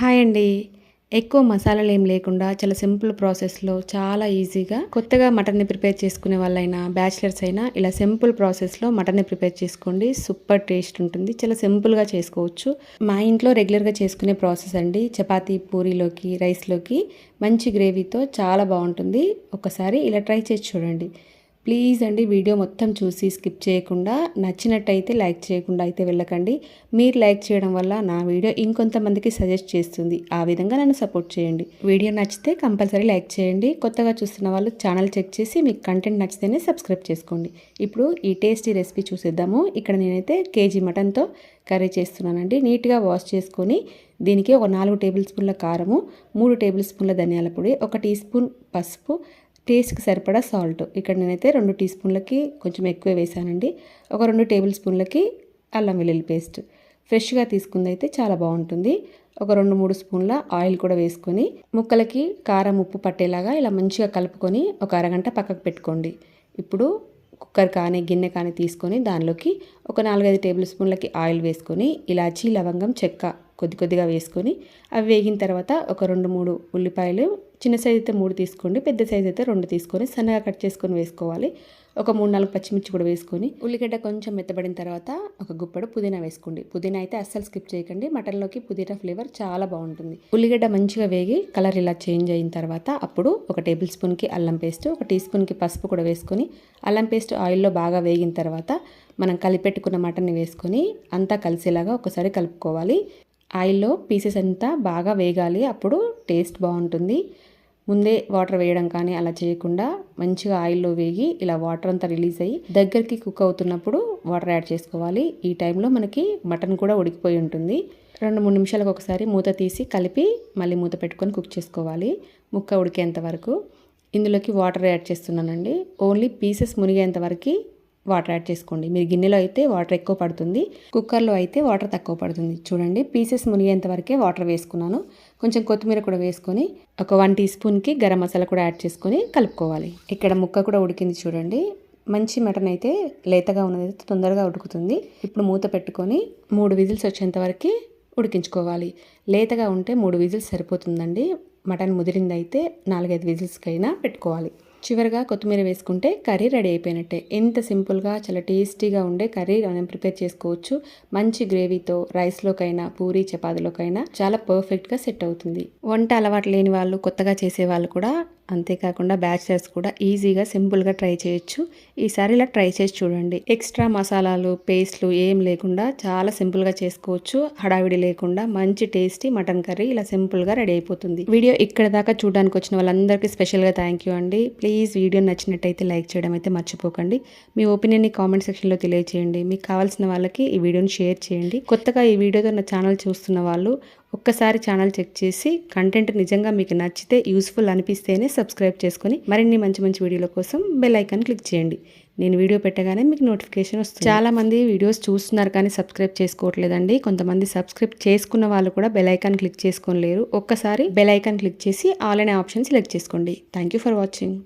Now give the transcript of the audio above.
Hi అండి. ఎక్కువ మసాలాలు ఏం లేకుండా చాలా సింపుల్ ప్రాసెస్లో చాలా ఈజీగా కొత్తగా మటన్ని ప్రిపేర్ చేసుకునే వాళ్ళైనా బ్యాచిలర్స్ అయినా ఇలా సింపుల్ ప్రాసెస్లో మటన్ని ప్రిపేర్ చేసుకోండి. సూపర్ టేస్ట్ ఉంటుంది. చాలా సింపుల్గా చేసుకోవచ్చు. మా ఇంట్లో రెగ్యులర్గా చేసుకునే ప్రాసెస్ అండి. చపాతీ పూరీలోకి రైస్లోకి మంచి గ్రేవీతో చాలా బాగుంటుంది. ఒకసారి ఇలా ట్రై చేసి చూడండి. ప్లీజ్ అండి వీడియో మొత్తం చూసి స్కిప్ చేయకుండా నచ్చినట్టయితే లైక్ చేయకుండా అయితే వెళ్ళకండి. మీరు లైక్ చేయడం వల్ల నా వీడియో ఇంకొంతమందికి సజెస్ట్ చేస్తుంది. ఆ విధంగా నన్ను సపోర్ట్ చేయండి. వీడియో నచ్చితే కంపల్సరీ లైక్ చేయండి. కొత్తగా చూస్తున్న వాళ్ళు ఛానల్ చెక్ చేసి మీకు కంటెంట్ నచ్చితేనే సబ్స్క్రైబ్ చేసుకోండి. ఇప్పుడు ఈ టేస్టీ రెసిపీ చూసేద్దాము. ఇక్కడ నేనైతే కేజీ మటన్తో కర్రీ చేస్తున్నానండి. నీట్గా వాష్ చేసుకొని దీనికి ఒక నాలుగు టేబుల్ స్పూన్ల కారము మూడు టేబుల్ స్పూన్ల ధనియాల పొడి ఒక టీ స్పూన్ పసుపు టేస్ట్కి సరిపడా సాల్ట్. ఇక్కడ నేనైతే రెండు టీ స్పూన్లకి కొంచెం ఎక్కువ వేసానండి. ఒక రెండు టేబుల్ స్పూన్లకి అల్లం వెల్లుల్లి పేస్ట్. ఫ్రెష్గా తీసుకుంది అయితే చాలా బాగుంటుంది. ఒక రెండు మూడు స్పూన్ల ఆయిల్ కూడా వేసుకొని ముక్కలకి కారం ఉప్పు పట్టేలాగా ఇలా మంచిగా కలుపుకొని ఒక అరగంట పక్కకు పెట్టుకోండి. ఇప్పుడు కుక్కర్ కానీ గిన్నె కానీ తీసుకొని దానిలోకి ఒక నాలుగైదు టేబుల్ స్పూన్లకి ఆయిల్ వేసుకొని ఇలాచీ లవంగం చెక్క కొద్ది కొద్దిగా వేసుకొని అవి వేగిన తర్వాత ఒక రెండు మూడు ఉల్లిపాయలు చిన్న సైజ్ అయితే మూడు తీసుకోండి పెద్ద సైజ్ అయితే రెండు తీసుకొని సన్నగా కట్ చేసుకొని వేసుకోవాలి. ఒక మూడు నాలుగు పచ్చిమిర్చి కూడా వేసుకొని ఉల్లిగడ్డ కొంచెం మెత్తబడిన తర్వాత ఒక గుప్పడు పుదీనా వేసుకోండి. పుదీనా అయితే అస్సలు స్కిప్ చేయకండి. మటన్లోకి పుదీనా ఫ్లేవర్ చాలా బాగుంటుంది. ఉల్లిగడ్డ మంచిగా వేగి కలర్ ఇలా చేంజ్ అయిన తర్వాత అప్పుడు ఒక టేబుల్ స్పూన్కి అల్లం పేస్ట్ ఒక టీ స్పూన్కి పసుపు కూడా వేసుకొని అల్లం పేస్ట్ ఆయిల్లో బాగా వేగిన తర్వాత మనం కలిపెట్టుకున్న మటన్ని వేసుకొని అంతా కలిసేలాగా ఒకసారి కలుపుకోవాలి. ఆయిల్లో పీసెస్ అంతా బాగా వేగాలి. అప్పుడు టేస్ట్ బాగుంటుంది. ముందే వాటర్ వేయడం కానీ అలా చేయకుండా మంచిగా ఆయిల్లో వేగి ఇలా వాటర్ అంతా రిలీజ్ అయ్యి దగ్గరికి కుక్ అవుతున్నప్పుడు వాటర్ యాడ్ చేసుకోవాలి. ఈ టైంలో మనకి మటన్ కూడా ఉడికిపోయి ఉంటుంది. రెండు మూడు నిమిషాలకు ఒకసారి మూత తీసి కలిపి మళ్ళీ మూత పెట్టుకొని కుక్ చేసుకోవాలి. ముక్క ఉడికేంత వరకు. ఇందులోకి వాటర్ యాడ్ చేస్తున్నానండి. ఓన్లీ పీసెస్ మునిగేంత వరకు వాటర్ యాడ్ చేసుకోండి. మీరు గిన్నెలో అయితే వాటర్ ఎక్కువ పడుతుంది. కుక్కర్లో అయితే వాటర్ తక్కువ పడుతుంది. చూడండి పీసెస్ మునిగేంత వరకే వాటర్ వేసుకున్నాను. కొంచెం కొత్తిమీర కూడా వేసుకొని ఒక వన్ టీ స్పూన్కి గరం మసాలా కూడా యాడ్ చేసుకొని కలుపుకోవాలి. ఇక్కడ ముక్క కూడా ఉడికింది చూడండి. మంచి మటన్ అయితే లేతగా ఉన్నది తొందరగా ఉడుకుతుంది. ఇప్పుడు మూత పెట్టుకొని మూడు విజిల్స్ వచ్చేంత వరకు ఉడికించుకోవాలి. లేతగా ఉంటే మూడు విజిల్స్ సరిపోతుందండి. మటన్ ముదిరింది అయితే నాలుగైదు విజిల్స్కైనా పెట్టుకోవాలి. చివరిగా కొత్తిమీర వేసుకుంటే కర్రీ రెడీ అయిపోయినట్టే. ఎంత సింపుల్గా చాలా టేస్టీగా ఉండే కర్రీ మనం ప్రిపేర్ చేసుకోవచ్చు. మంచి గ్రేవీతో రైస్లోకైనా పూరి చపాతీలోకైనా చాలా పర్ఫెక్ట్గా సెట్ అవుతుంది. వంట అలవాటు లేని వాళ్ళు కొత్తగా చేసే వాళ్ళు కూడా అంతేకాకుండా బ్యాచిలర్స్ కూడా ఈజీగా సింపుల్గా ట్రై చేయొచ్చు. ఈసారి ఇలా ట్రై చేసి చూడండి. ఎక్స్ట్రా మసాలాలు పేస్ట్లు ఏం లేకుండా చాలా సింపుల్గా చేసుకోవచ్చు. హడావిడి లేకుండా మంచి టేస్టీ మటన్ కర్రీ ఇలా సింపుల్గా రెడీ అయిపోతుంది. వీడియో ఇక్కడ దాకా చూడడానికి వచ్చిన వాళ్ళందరికీ స్పెషల్గా థ్యాంక్ యూ అండి. ప్లీజ్ వీడియో నచ్చినట్టయితే లైక్ చేయడం అయితే మర్చిపోకండి. మీ ఒపీనియన్ని కామెంట్ సెక్షన్లో తెలియచేయండి. మీకు కావాల్సిన వాళ్ళకి ఈ వీడియోని షేర్ చేయండి. కొత్తగా ఈ వీడియోతో నా ఛానల్ చూస్తున్న వాళ్ళు ఒక్కసారి ఛానల్ చెక్ చేసి కంటెంట్ నిజంగా మీకు నచ్చితే యూస్ఫుల్ అనిపిస్తేనే సబ్స్క్రైబ్ చేసుకొని మరిన్ని మంచి మంచి వీడియోల కోసం బెల్ ఐకాన్ క్లిక్ చేయండి. నేను వీడియో పెట్టగానే మీకు నోటిఫికేషన్ వస్తుంది. చాలా మంది వీడియోస్ చూస్తున్నారు కానీ సబ్స్క్రైబ్ చేసుకోవట్లేదండి. కొంతమంది సబ్స్క్రైబ్ చేసుకున్న వాళ్ళు కూడా బెల్ ఐకాన్ క్లిక్ చేసుకోలేరు ఒక్కసారి బెల్ ఐకాన్ క్లిక్ చేసి ఆల్ అనే ఆప్షన్ సెలెక్ట్ చేసుకోండి. Thank you for watching.